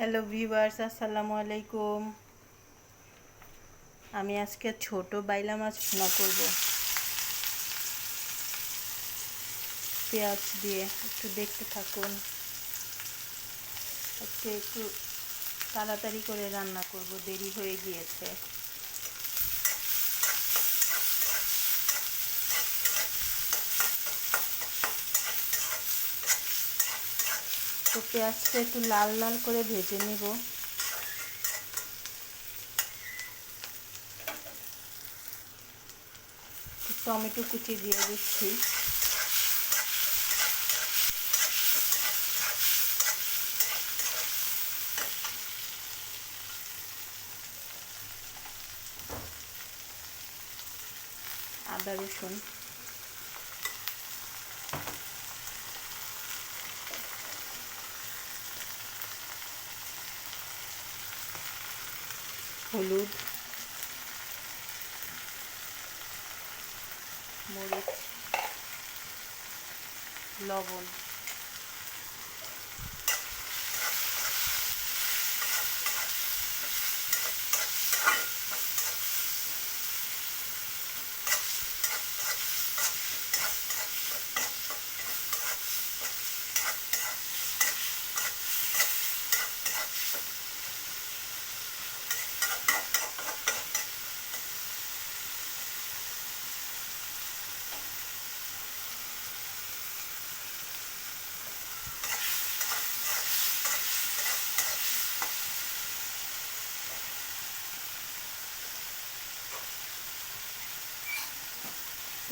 Hello viewers আসসালামু আলাইকুম। আমি আজকে ছোট বাইলা মাছ ভুনা করব। পেঁয়াজ দিয়ে একটু দেখতে থাকুন। আজকে একটু তাড়াতাড়ি করে রান্না করব, দেরি হয়ে গিয়েছে। তো পেঁয়াজটা একটু লাল লাল করে ভেজে নিব। টমেটো কুচি দিয়ে দিচ্ছি। আদা রসুন। হলুদ মরিচ লবণ।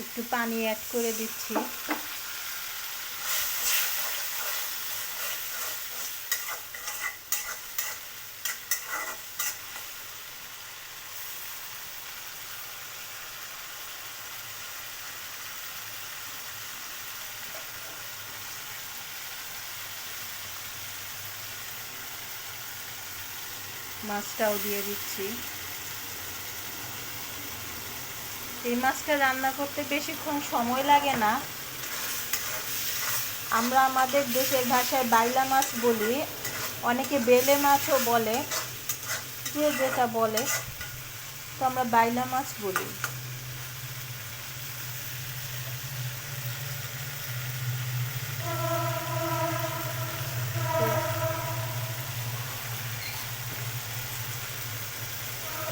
একটু পানি অ্যাড করে দিচ্ছি। মাছটাও দিয়ে দিচ্ছি। এই মাছটা রান্না করতে বেশিক্ষণ সময় লাগে না। আমরা আমাদের দেশের ভাষায় বাইলা মাছ বলি। অনেকে বেলে মাছও বলে, যে যেটা বলে, তো আমরা বাইলা মাছ বলি।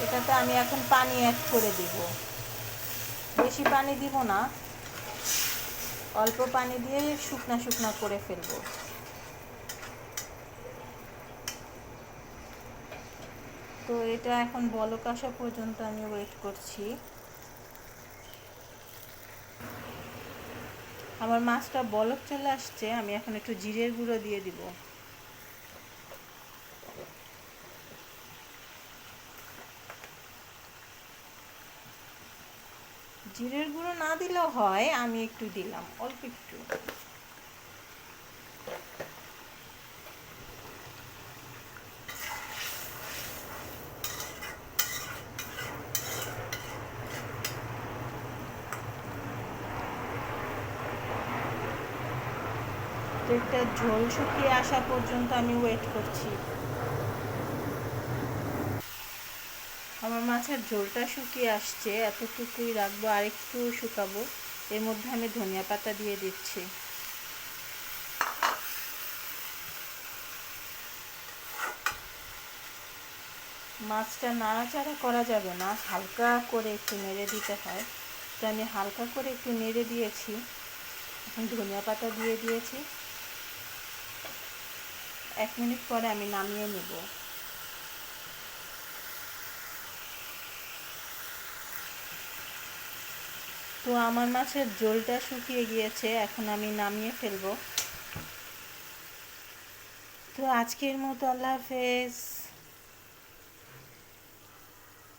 এটাতে আমি এখন পানি অ্যাড করে দিব। বেশি পানি দিব না, অল্প পানি দিয়ে শুকনা শুকনা করে ফেলব। তো এটা এখন বলক আসা পর্যন্ত আমি ওয়েট করছি। আমার মাছটা বলক চলে আসছে, আমি এখন একটু জিরের গুঁড়ো দিয়ে দিব। জিরের গুঁড়ো না দিলেও হয়, আমি একটু দিলাম, অল্প একটু। একটা ঝোল শুকিয়ে আসা পর্যন্ত আমি ওয়েট করছি। মাছের ঝোলটা শুকিয়ে আসছে, এতটুকুই রাখব আর একটু শুকাবো। এর মধ্যে আমি ধনিয়া পাতা দিয়ে দিচ্ছি। মাছটা নাড়াচাড়া করা যাবে না, হালকা করে একটু নেড়ে দিতে হয়। তো আমি হালকা করে একটু নেড়ে দিয়েছি। এখন ধনিয়া পাতা দিয়ে দিয়েছি। এক মিনিট পরে আমি নামিয়ে নেব। তো আমার মাছের জলটা শুকিয়ে গিয়েছে, এখন আমি নামিয়ে ফেলব। তো আজকের মতো আল্লাহ হাফেজ।